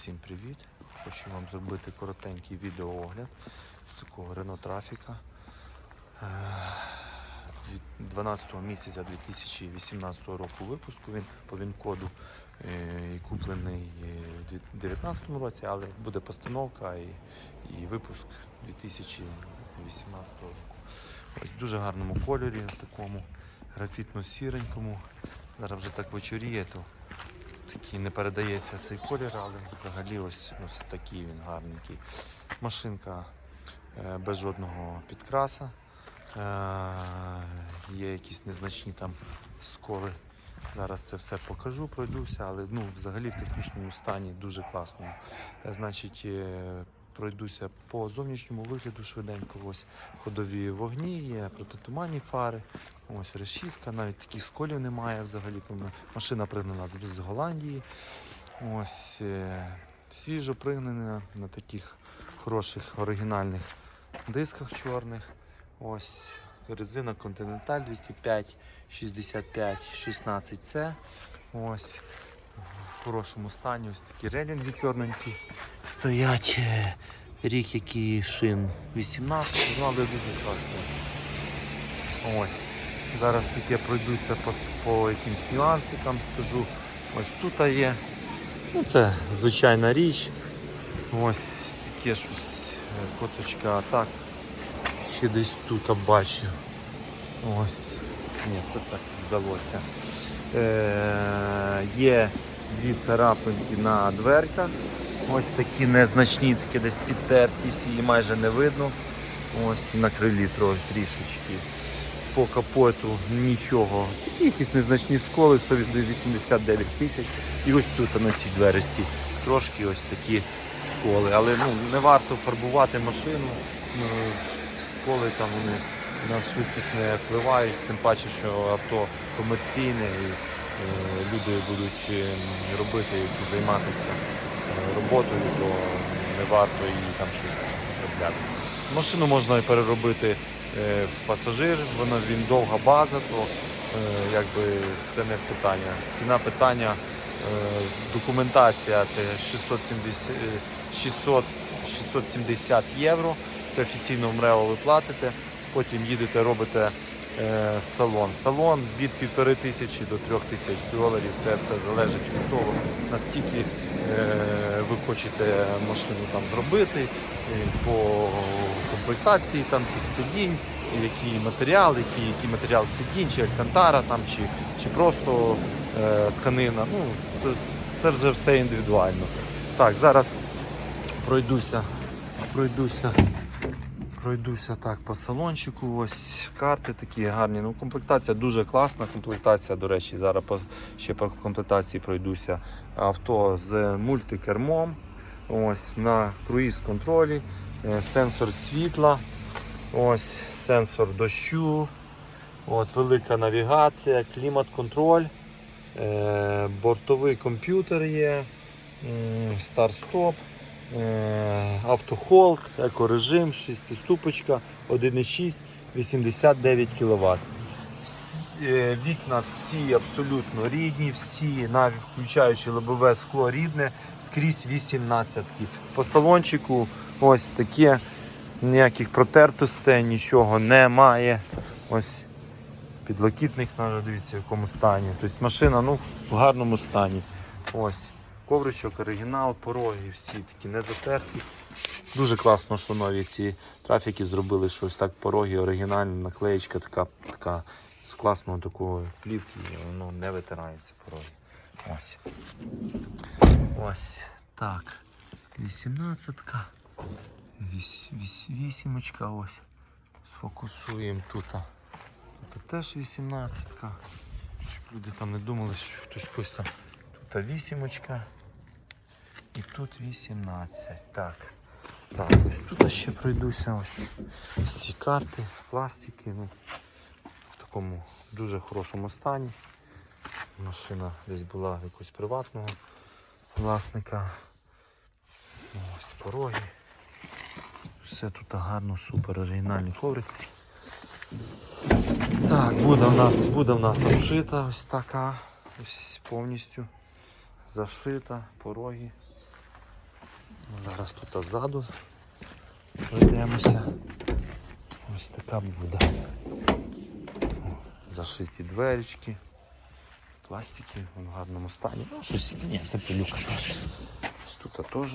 Всім привіт! Хочу вам зробити коротенький відеоогляд з такого Renault е, від 12 місяця 2018 року випуску. Він по ВІН-коду е, куплений е, у 2019 році, але буде постановка і, і випуск 2018 року. Ось в дуже гарному кольорі, такому графітно-сіренькому. Зараз вже так вечоріє, то такий не передається цей колір, але взагалі ось, ось такий він гарненький. Машинка е, без жодного підкраса. Е, є якісь незначні там сколи. Зараз це все покажу, пройдуся, але ну, взагалі в технічному стані дуже класному. Е, значить, пройдуся по зовнішньому вигляду швиденько. Ось ходові вогні, є протитуманні фари, ось решітка, навіть таких сколів немає взагалі. Машина пригнана з, Голландії. Ось е, свіжо пригнана на таких хороших оригінальних дисках чорних. Ось резина Continental 205 65 16C. Ось хорошому стані ось такі релінги чорненькі стоять. Рік який шин 18, ну але дуже класно. Ось. Зараз таке пройдуся по, по якимсь нюансикам, скажу. Ось тут є. Ну, це звичайна річ. Ось таке щось е, коцочка, а так. Ще десь тут бачу. Ось. Ні, це так здалося. Е, є дві царапинки на дверках. Ось такі незначні, такі десь підтертість, її майже не видно. Ось на крилі трохи трішечки. По капоту нічого. Якісь незначні сколи 189 тисяч. І ось тут на цій дверці трошки ось такі сколи. Але ну, не варто фарбувати машину. Ну, сколи там вони на швидкість не впливають, тим паче, що авто комерційне і люди будуть е, робити, які займатися е, роботою, то не варто її там щось робляти. Машину можна переробити е, в пасажир, вона він довга база, то е, якби це не питання. Ціна питання, е, документація це 670, е, 600, 670 євро. Це офіційно в МРЕО ви платите. Потім їдете, робите е, салон. Салон від півтори тисячі до трьох тисяч доларів. Це все залежить від того, наскільки е, ви хочете машину там зробити, е, по комплектації там тих сидінь, який матеріал, який, який матеріал сидінь, чи алькантара там, чи, чи просто е, тканина. Ну, це, це вже все індивідуально. Так, зараз пройдуся, пройдуся. Пройдуся так по салончику. Ось карти такі гарні. Ну, комплектація дуже класна. Комплектація, до речі, зараз по, ще по комплектації пройдуся. Авто з мультикермом. Ось на круїз контролі, е, сенсор світла, ось сенсор дощу, от, велика навігація, клімат-контроль, е, бортовий комп'ютер є, старт-стоп. Е, Автохолд, екорежим, 6-ступочка, 1,6, 89 кВт. Вікна всі абсолютно рідні, всі, навіть включаючи лобове скло рідне, скрізь 18. По салончику ось таке, ніяких протертостей, нічого немає. Ось підлокітник дивіться, в якому стані. Тобто машина ну, в гарному стані. Ось. Ковричок, оригінал, пороги, всі такі не затерті. Дуже класно, що нові ці трафіки зробили щось так пороги, оригінальна наклеєчка така, така з класного такого плівки, і воно не витирається пороги. Ось. Ось так. 18-ка. Вісь, вісь, вісімочка ось. Сфокусуємо тут. Тут теж 18-ка. Щоб люди там не думали, що хтось хтось там. Тут вісімочка. І тут 18. Так. Так, ось тут ще пройдуся. Ось всі карти, пластики. Ну, в такому дуже хорошому стані. Машина десь була якогось приватного власника. Ось пороги. Все тут гарно, супер, оригінальний коврик. Так, буде в нас, буде в нас обшита ось така, ось повністю зашита, пороги. Зараз тут ззаду пройдемося. Ось така буде. Зашиті дверечки, пластики в гарному стані. Ну, щось, ні, це пилюка. Ось тут теж.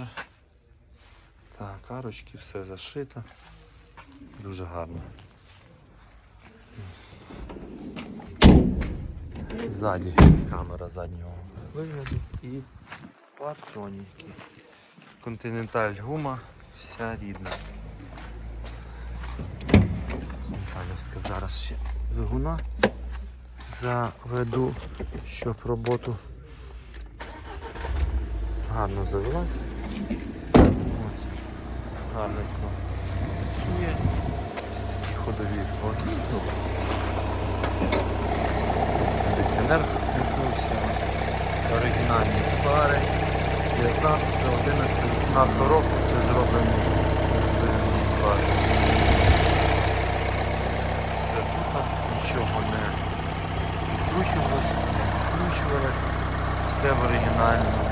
Так, арочки, все зашито. Дуже гарно. Ззаді камера заднього вигляду і патроніки. Континенталь гума, вся рідна. Континенталівська зараз ще двигуна заведу, щоб роботу гарно завелася. Ось. Гарненько працює. Ось такі ходові вогні. Ну, Кондиціонер вмикнувся. Оригінальні фари. 19, 11, 18 року це оригінальні. Все тут нічого не відкручувалось, не відкручувалось. Все в оригінальному.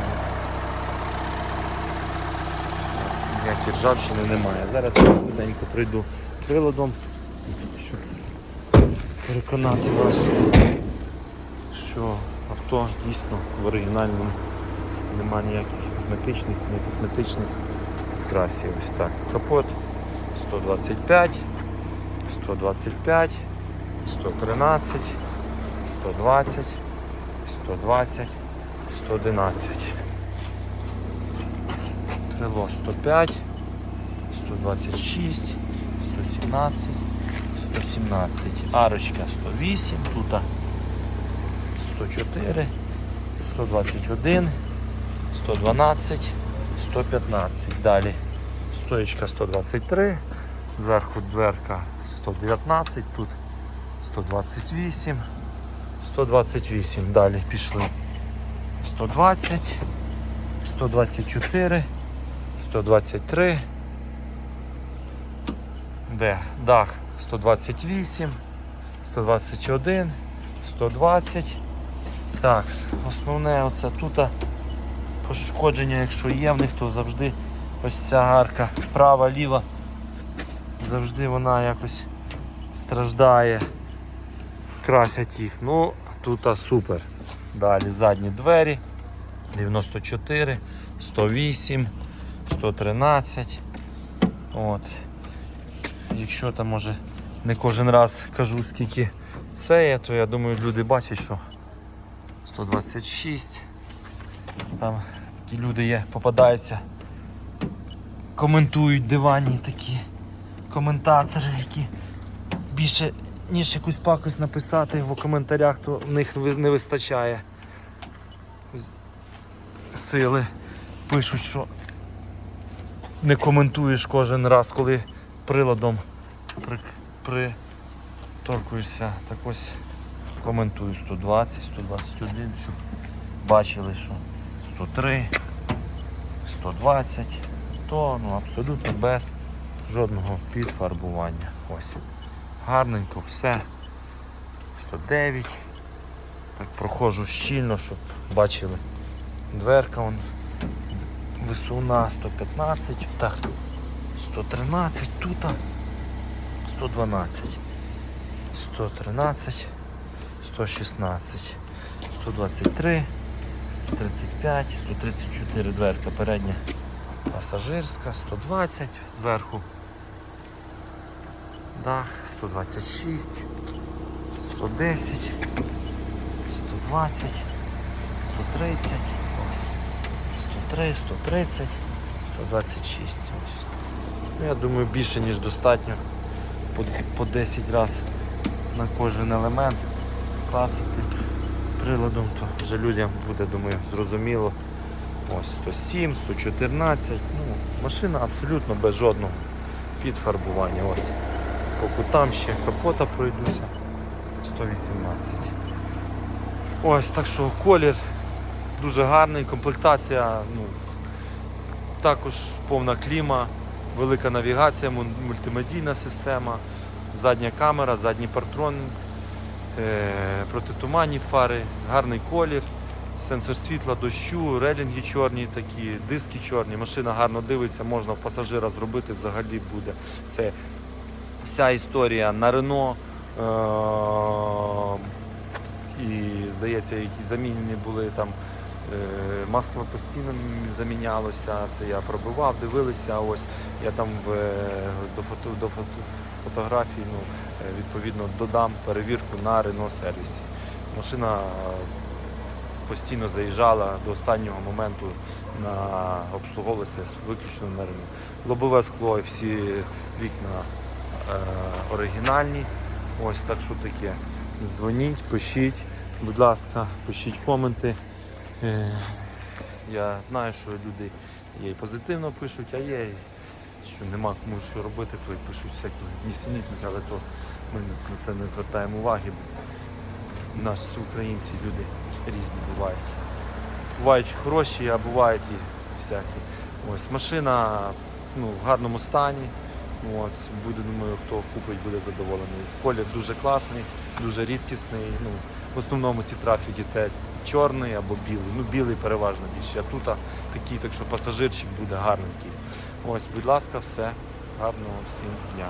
Ніякі ржавчини немає. Зараз я швиденько прийду приладом, щоб переконати вас, що авто дійсно в оригінальному нема ніяких косметичних, не косметичних красів. Ось так. Капот 125, 125, 113, 120, 120, 111. Крило 105, 126, 117, 117. Арочка 108, тут 104, 121, 112, 115. Далі стоечка 123, зверху дверка 119, тут 128, 128. Далі пішли 120, 124, 123. Де? Дах 128, 121, 120. Так, основне оце тут пошкодження, якщо є в них, то завжди ось ця гарка права, ліва, завжди вона якось страждає. Красять їх. Ну, тут супер. Далі задні двері. 94, 108, 113. От. Якщо там може не кожен раз кажу скільки це є, то я думаю люди бачать, що 126. Там такі люди є, попадаються, коментують дивані такі коментатори, які більше ніж якусь пакость написати в коментарях, то в них не вистачає сили. Пишуть, що не коментуєш кожен раз, коли приладом при, приторкуєшся. Так ось коментую 120, 121, щоб бачили, що 103, 120, то ну, абсолютно без жодного підфарбування. Ось. Гарненько все. 109. Так проходжу щільно, щоб бачили. Дверка вон висуна 115, так, 113, тут 112, 113, 116, 123, 135, 134 дверка передня пасажирська, 120 зверху. Дах 126, 110, 120, 130, ось. 103, 130, 126. Ось. Ну, я думаю, більше ніж достатньо по, по 10 разів на кожен елемент клацати приладом, то вже людям буде, думаю, зрозуміло. Ось 107, 114. Ну, машина абсолютно без жодного підфарбування. Ось. По кутам ще капота пройдуся. 118. Ось так що колір дуже гарний, комплектація, ну, також повна кліма, велика навігація, мультимедійна система, задня камера, задній партрон, протитуманні фари, гарний колір, сенсор світла, дощу, релінги чорні такі, диски чорні, машина гарно дивиться, можна в пасажира зробити взагалі буде. Це вся історія на Рено. Е- і здається, які замінені були там. Е, Масло постійно замінялося, це я пробивав, дивилися. Ось я там в, е, до, фото, до фото, фотографій ну, е, відповідно додам перевірку на Рено сервісі. Машина постійно заїжджала до останнього моменту на обслуговувалася виключно на Рено. Лобове скло і всі вікна е, оригінальні. Ось так що таке. Дзвоніть, пишіть, будь ласка, пишіть коменти. Е, Я знаю, що люди є і позитивно пишуть, а є, і що нема кому що робити, то і пишуть всякі нісенітниці, але то ми на це не звертаємо уваги. бо Наші українці люди різні бувають. Бувають хороші, а бувають і всякі. Ось машина ну, в гарному стані. От, буде, думаю, хто купить, буде задоволений. Колір дуже класний, дуже рідкісний. Ну, в основному ці трафіки це чорний або білий. Ну, білий переважно більше. А тут такий, так що пасажирчик буде гарненький. Ось, будь ласка, все. Гарного всім дня.